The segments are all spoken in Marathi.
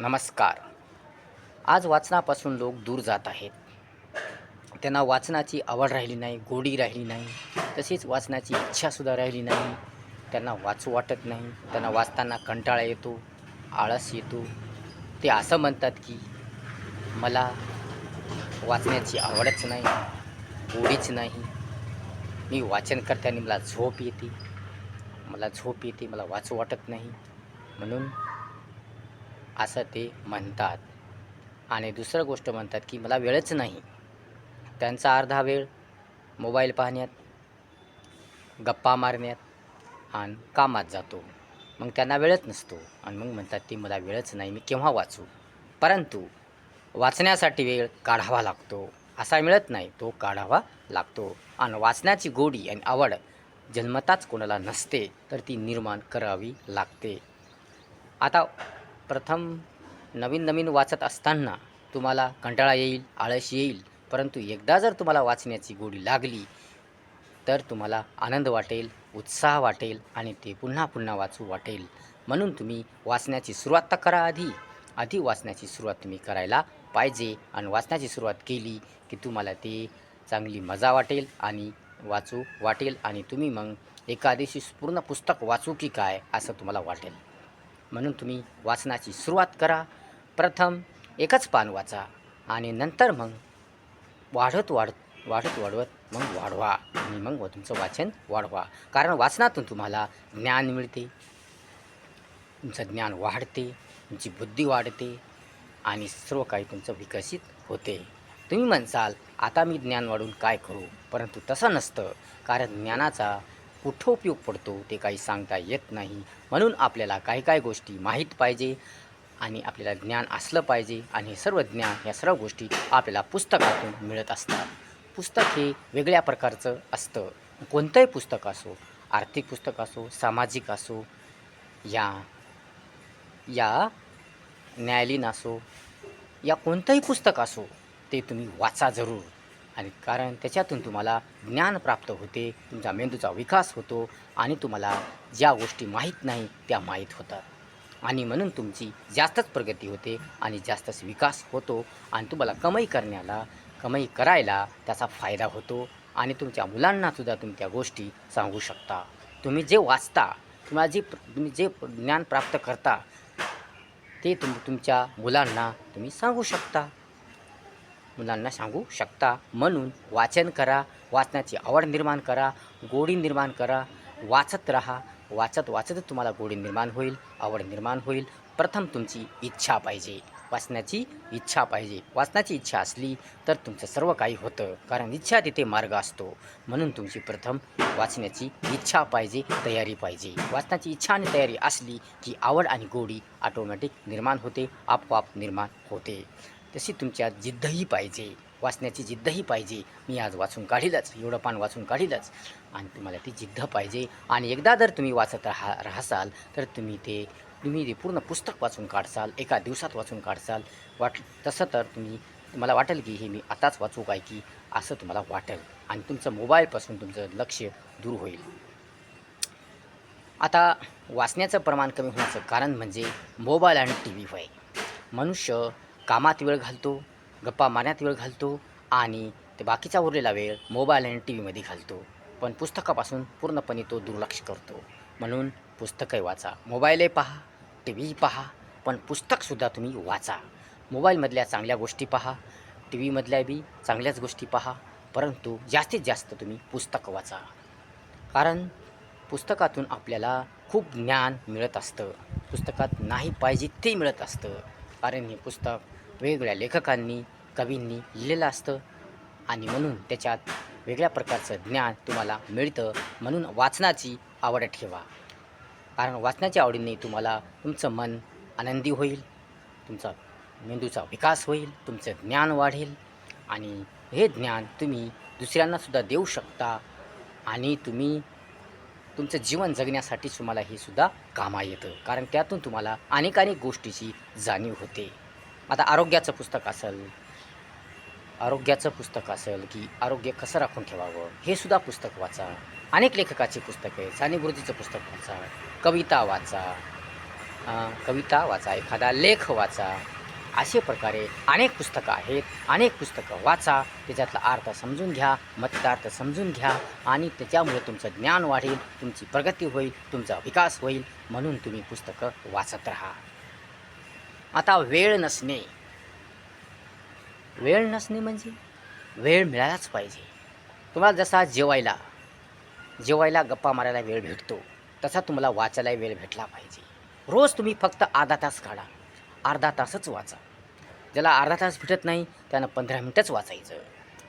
नमस्कार. आज वाचनापासून लोक दूर जात आहेत. त्यांना वाचनाची आवड राहिली नाही गोडी राहिली नाही तसेच वाचनाची इच्छासुद्धा राहिली नाही. त्यांना वाचू वाटत नाही त्यांना वाचताना कंटाळा येतो आळस येतो. ते असं म्हणतात की मला वाचण्याची आवडच नाही गोडीच नाही. मी वाचन करताना मला झोप येते. मला झोप येते मला वाचू वाटत नाही. म्हणून असं ते म्हणतात. आणि दुसरं गोष्ट म्हणतात की मला वेळच नाही. त्यांचा अर्धा वेळ मोबाईल पाहण्यात गप्पा मारण्यात आणि कामात जातो. मग त्यांना वेळच नसतो. आणि मग म्हणतात ती मला वेळच नाही मी केव्हा वाचू? परंतु वाचण्यासाठी वेळ काढावा लागतो. असा मिळत नाही तो काढावा लागतो. आणि वाचण्याची गोडी आणि आवड जन्मताच कोणाला नसते तर ती निर्माण करावी लागते. आता प्रथम नवीन नवीन वाचत असताना तुम्हाला कंटाळा येईल आळस येईल. परंतु एकदा जर तुम्हाला वाचण्याची गोडी लागली तर तुम्हाला आनंद वाटेल उत्साह वाटेल आणि ते पुन्हा पुन्हा वाचू वाटेल. म्हणून तुम्ही वाचण्याची सुरुवात तर करा आधी. आधी वाचण्याची सुरुवात तुम्ही करायला पाहिजे आणि वाचण्याची सुरुवात केली की तुम्हाला ते चांगली मजा वाटेल आणि वाचू वाटेल आणि तुम्ही मग एका दिवशी पूर्ण पुस्तक वाचू की काय असं तुम्हाला वाटेल. म्हणून तुम्ही वाचनाची सुरुवात करा. प्रथम एकच पान वाचा आणि नंतर मग वाढत वाढत वाढत वाढवत मग वाढवा आणि मग तुमचं वाचन वाढवा. कारण वाचनातून तुम्हाला ज्ञान मिळते तुमचं ज्ञान वाढते तुमची बुद्धी वाढते आणि सर्व काही तुमचं विकसित होते. तुम्ही म्हणसाल आता मी ज्ञान वाढून काय करू? परंतु तसं नसतं. कारण ज्ञानाचा कुठं उपयोग पडतो ते काही सांगता येत नाही. म्हणून आपल्याला काही काही गोष्टी माहीत पाहिजे आणि आपल्याला ज्ञान असलं पाहिजे आणि सर्व ज्ञान ह्या सर्व गोष्टी आपल्याला पुस्तकातून मिळत असतात. पुस्तक हे वेगळ्या प्रकारचं असतं. कोणतंही पुस्तक असो आर्थिक पुस्तक असो सामाजिक असो या या न्यायालयीन असो या कोणतंही पुस्तक असो ते तुम्ही वाचा जरूर. आणि कारण त्याच्यातून तुम्हाला ज्ञान प्राप्त होते तुमचा मेंदूचा विकास होतो आणि तुम्हाला ज्या गोष्टी माहीत नाही त्या माहीत होतात. आणि म्हणून तुमची जास्तच प्रगती होते आणि जास्तच विकास होतो आणि तुम्हाला कमाई करण्याला कमाई करायला त्याचा फायदा होतो आणि तुमच्या मुलांनासुद्धा तुम्ही त्या गोष्टी सांगू शकता. तुम्ही जे वाचता तुम्हाला जे तुम्ही जे ज्ञान प्राप्त करता ते तुम तुमच्या मुलांना तुम्ही सांगू शकता. मुलांना सांगू शकता. म्हणून वाचन करा वाचनाची आवड निर्माण करा गोडी निर्माण करा वाचत राहा. वाचत वाचतच तुम्हाला गोडी निर्माण होईल आवड निर्माण होईल. प्रथम तुमची इच्छा पाहिजे. वाचण्याची इच्छा पाहिजे. वाचण्याची इच्छा असली तर तुमचं सर्व काही होतं कारण इच्छा तिथे मार्ग असतो. म्हणून तुमची प्रथम वाचण्याची इच्छा पाहिजे तयारी पाहिजे. वाचण्याची इच्छा आणि तयारी असली की आवड आणि गोडी ऑटोमॅटिक निर्माण होते आपोआप निर्माण होते. तशी तुमच्यात जिद्दही पाहिजे वाचण्याची जिद्दही पाहिजे. मी आज वाचून काढीलच एवढं पान वाचून काढीलच. आणि तुम्हाला ती जिद्द पाहिजे. आणि एकदा जर तुम्ही वाचत राहा राहसाल तर तुम्ही ते तुम्ही ते पूर्ण पुस्तक वाचून काढसाल एका दिवसात वाचून काढसाल. वाट तसं तर तुम्ही मला वाटेल की हे मी आताच वाचू काय की असं तुम्हाला वाटेल. आणि तुमचं मोबाईलपासून तुमचं लक्ष दूर होईल. आता वाचण्याचं प्रमाण कमी होण्याचं कारण म्हणजे मोबाईल आणि टी व्ही होय. मनुष्य कामात वेळ घालतो गप्पा मारण्यात वेळ घालतो आणि ते बाकीचा उरलेला वेळ मोबाईल आणि टी व्हीमध्ये घालतो. पण पुस्तकापासून पूर्णपणे तो दुर्लक्ष करतो. म्हणून पुस्तकही वाचा. मोबाईलही पहा टी व्ही पहा पण पुस्तकसुद्धा तुम्ही वाचा. मोबाईलमधल्या चांगल्या गोष्टी पहा टी व्हीमधल्या बी चांगल्याच गोष्टी पहा परंतु जास्तीत जास्त तुम्ही पुस्तक वाचा. कारण पुस्तकातून आपल्याला खूप ज्ञान मिळत असतं. पुस्तकात नाही पाहिजे ते मिळत असतं. कारण हे पुस्तक वेगवेगळ्या लेखकांनी कवींनी लिहिलेलं असतं. आणि म्हणून त्याच्यात वेगळ्या प्रकारचं ज्ञान तुम्हाला मिळतं. म्हणून वाचनाची आवड ठेवा. कारण वाचनाच्या आवडीने तुम्हाला तुमचं मन आनंदी होईल. तुमचा मेंदूचा विकास होईल. तुमचं ज्ञान वाढेल. आणि हे ज्ञान तुम्ही दुसऱ्यांनासुद्धा देऊ शकता. आणि तुम्ही तुमचं जीवन जगण्यासाठी तुम्हाला हे सुद्धा कामा येतं. कारण त्यातून तुम्हाला अनेक अनेक गोष्टीची जाणीव होते. आता आरोग्याचं पुस्तक असेल आरोग्याचं पुस्तक असेल की आरोग्य कसं राखून ठेवावं हे सुद्धा पुस्तक वाचा. अनेक लेखकाची पुस्तकं आहे साने गुरुजीचं पुस्तक वाचा. कविता वाचा. कविता वाचा. एखादा लेख वाचा. असे प्रकारे अनेक पुस्तकं आहेत. अनेक पुस्तकं वाचा. त्याच्यातला अर्थ समजून घ्या मतार्थ समजून घ्या आणि त्याच्यामुळे तुमचं ज्ञान वाढेल तुमची प्रगती होईल तुमचा विकास होईल. म्हणून तुम्ही पुस्तकं वाचत राहा. आता वेळ नसणे. वेळ नसणे म्हणजे? वेळ मिळालाच पाहिजे. तुम्हाला जसा जेवायला जेवायला गप्पा मारायला वेळ भेटतो तसा तुम्हाला वाचायला वेळ भेटला पाहिजे. रोज तुम्ही फक्त अर्धा तास काढा. अर्धा तासच वाचा. ज्याला अर्धा तास भेटत नाही त्यानं पंधरा मिनटंच वाचायचं.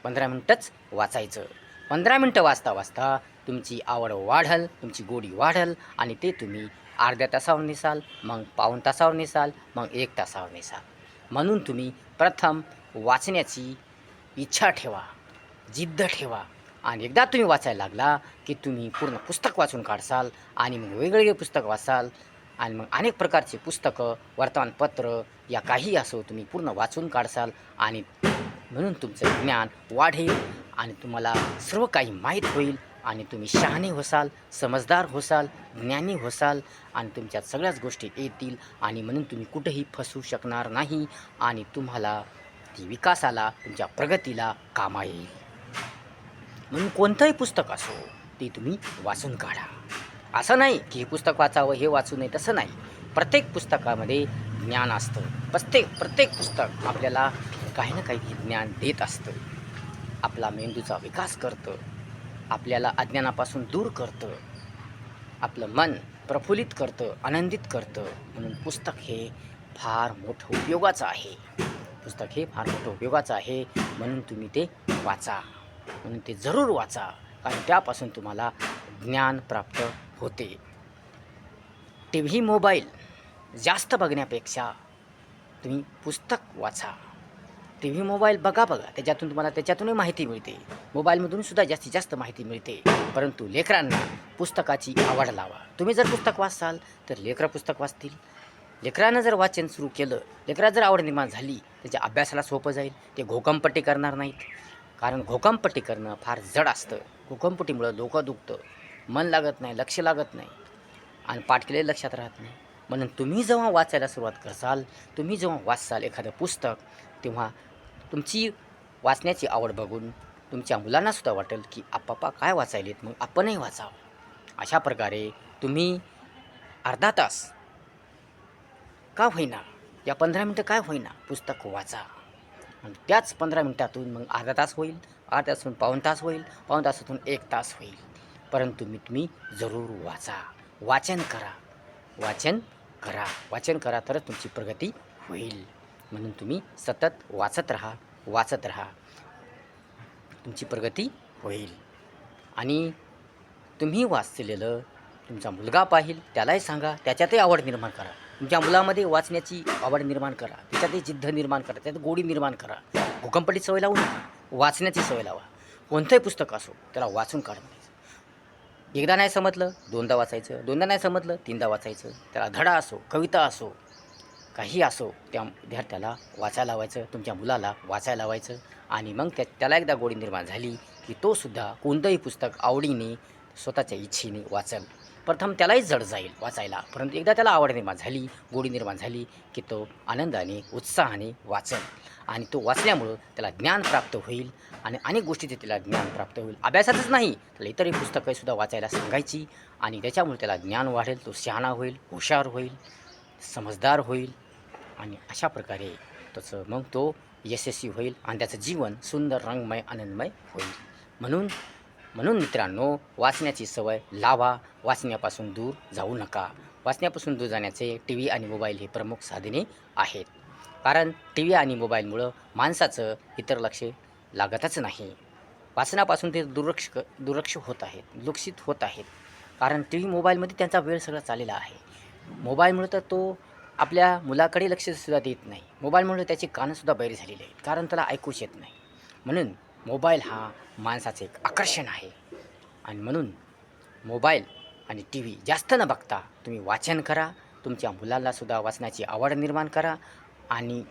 पंधरा मिनटंच वाचायचं. पंधरा मिनटं वाचता वाचता तुमची आवड वाढल तुमची गोडी वाढल आणि ते तुम्ही अर्ध्या तासावर निसाल मग पाऊण तासावर निसाल मग एक तासावर निसाल. म्हणून तुम्ही प्रथम वाचण्याची इच्छा ठेवा जिद्द ठेवा. आणि एकदा तुम्ही वाचायला लागला की तुम्ही पूर्ण पुस्तक वाचून काढसाल आणि मग वेगवेगळे पुस्तक वाचाल आणि मग अनेक प्रकारचे पुस्तकं वर्तमानपत्र या काही असो तुम्ही पूर्ण वाचून काढसाल आणि म्हणून तुमचं ज्ञान वाढेल आणि तुम्हाला सर्व काही माहीत होईल. आणि तुम्ही शहाणे होसाल समजदार होसाल ज्ञानी होसाल आणि तुमच्या सगळ्याच गोष्टी येतील आणि म्हणून तुम्ही कुठेही फसू शकणार नाही आणि तुम्हाला ती विकासाला तुमच्या प्रगतीला कामा येईल. म्हणून कोणतंही पुस्तक असो ते तुम्ही वाचून काढा. असं नाही की हे पुस्तक वाचावं हे वाचू नये तसं नाही. प्रत्येक पुस्तकामध्ये ज्ञान असतं. प्रत्येक प्रत्येक पुस्तक आपल्याला काही ना काही ज्ञान देत असतं. आपला मेंदूचा विकास करतं. आपल्याला अज्ञानापासून दूर करतं. आपलं मन प्रफुल्लित करतं आनंदित करतं. म्हणून पुस्तक हे फार मोठं उपयोगाचं आहे. पुस्तक हे फार मोठं उपयोगाचं आहे. म्हणून तुम्ही ते वाचा. म्हणून ते जरूर वाचा. कारण त्यापासून तुम्हाला ज्ञान प्राप्त होते. टी व्ही मोबाईल जास्त बघण्यापेक्षा तुम्ही पुस्तक वाचा. टी व्ही मोबाईल बघा बघा. त्याच्यातून तुम्हाला त्याच्यातूनही माहिती मिळते. मोबाईलमधून सुद्धा जास्तीत जास्त माहिती मिळते. परंतु लेकरांना पुस्तकाची आवड लावा. तुम्ही जर पुस्तक वाचाल तर लेकरं पुस्तक वाचतील. लेकरानं जर वाचन सुरू केलं लेकरात जर आवड निर्माण झाली त्याच्या अभ्यासाला सोपं जाईल. ते घोकमपट्टी करणार नाहीत. कारण घोकमपट्टी करणं फार जड असतं. घोकमपट्टीमुळं डोकं दुखतं. मन लागत नाही लक्ष लागत नाही. आणि पाठ केलेलं लक्षात राहत नाही. म्हणून तुम्ही जेव्हा वाचायला सुरुवात करसाल तुम्ही जेव्हा वाचाल एखादं पुस्तक तेव्हा तुमची वाचण्याची आवड बघून तुमच्या मुलांनासुद्धा वाटेल की आप्पा काय वाचायलेत? मग आपणही वाचावं. अशा प्रकारे तुम्ही अर्धा तास का होईना या पंधरा मिनटं काय होईना पुस्तक वाचा. आणि त्याच पंधरा मिनटातून मग अर्धा तास होईल अर्धा तासून पाऊण तास होईल पाऊण तासातून एक तास होईल. परंतु मी तुम्ही जरूर वाचा. वाचन करा. वाचन करा. वाचन करा तरच तुमची प्रगती होईल. म्हणून तुम्ही सतत वाचत राहा वाचत राहा. तुमची प्रगती होईल. आणि तुम्ही वाचलेलं तुमचा मुलगा पाहिल त्यालाही सांगा त्याच्यातही आवड निर्माण करा. तुमच्या मुलामध्ये वाचण्याची आवड निर्माण करा त्याच्यातही जिद्द निर्माण करा त्यात गोडी निर्माण करा. भूकंपटी सवय लावू नका वाचण्याची सवय लावा. कोणतंही पुस्तक असो त्याला वाचून काढून एकदा नाही समजलं दोनदा वाचायचं दोनदा नाही समजलं तीनदा वाचायचं. त्याला धडा असो कविता असो काही असो त्या विद्यार्थ्याला वाचायला लावायचं तुमच्या मुलाला वाचायला लावायचं आणि मग त्या त्याला एकदा गोडी निर्माण झाली की तो सुद्धा कोणतंही पुस्तक आवडीने स्वतःच्या इच्छेने वाचल. प्रथम त्यालाही जड जाईल वाचायला परंतु एकदा त्याला आवड निर्माण झाली गोडी निर्माण झाली की तो आनंदाने उत्साहाने वाचेल आणि तो वाचल्यामुळं त्याला ज्ञान प्राप्त होईल आणि अनेक गोष्टीचे त्याला ज्ञान प्राप्त होईल. अभ्यासातच नाही त्याला इतरही पुस्तकंसुद्धा वाचायला सांगायची आणि त्याच्यामुळे त्याला ज्ञान वाढेल तो शहाणा होईल हुशार होईल समजदार होईल आणि अशा प्रकारे त्याचं मग तो यशस्वी होईल आणि त्याचं जीवन सुंदर रंगमय आनंदमय होईल. म्हणून म्हणून मित्रांनो वाचण्याची सवय लावा. वाचण्यापासून दूर जाऊ नका. वाचण्यापासून दूर जाण्याचे टी व्ही आणि मोबाईल हे प्रमुख साधने आहेत. कारण टी व्ही आणि मोबाईलमुळं माणसाचं इतर लक्ष लागतच नाही. वाचनापासून ते दुर्लक्ष दुर्लक्ष होत आहेत लुक्षित होत आहेत. कारण टी व्ही मोबाईलमध्ये त्यांचा वेळ सगळा चाललेला आहे. मोबाईलमुळे तर तो आपल्या मुलाकडे लक्षसुद्धा देत नाही. मोबाईलमुळे त्याची कानंसुद्धा बैरी झालेली आहेत. कारण त्याला ऐकूच येत नाही. म्हणून मोबाईल हा माणसाचं एक आकर्षण आहे. आणि म्हणून मोबाईल आणि टी व्ही जास्त न बघता तुम्ही वाचन करा. तुमच्या मुलांनासुद्धा वाचण्याची आवड निर्माण करा आणि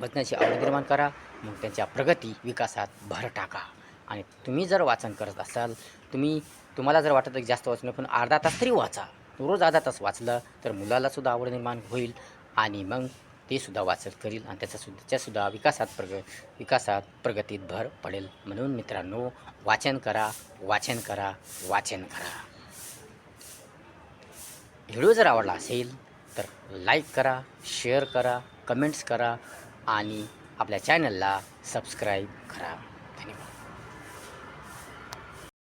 वाचण्याची आवड निर्माण करा. मग त्यांच्या प्रगती विकासात भर टाका. आणि तुम्ही जर वाचन करत असाल तुम्ही तुम्हाला जर वाटत आहे की जास्त वाचणं पण अर्धा तास तरी वाचा. रोज अर्धा तास वाचलं तर मुलालासुद्धा आवड निर्माण होईल आणि मग ते सुद्धा वाचत करील आणि त्याचासुद्धा त्याच्यासुद्धा विकासात प्रग विकासात प्रगतीत भर पडेल. म्हणून मित्रांनो वाचन करा वाचन करा वाचन करा. व्हिडिओ जर आवडला असेल तर लाईक करा शेअर करा कमेंट्स करा आणि आपल्या चॅनलला सबस्क्राईब करा.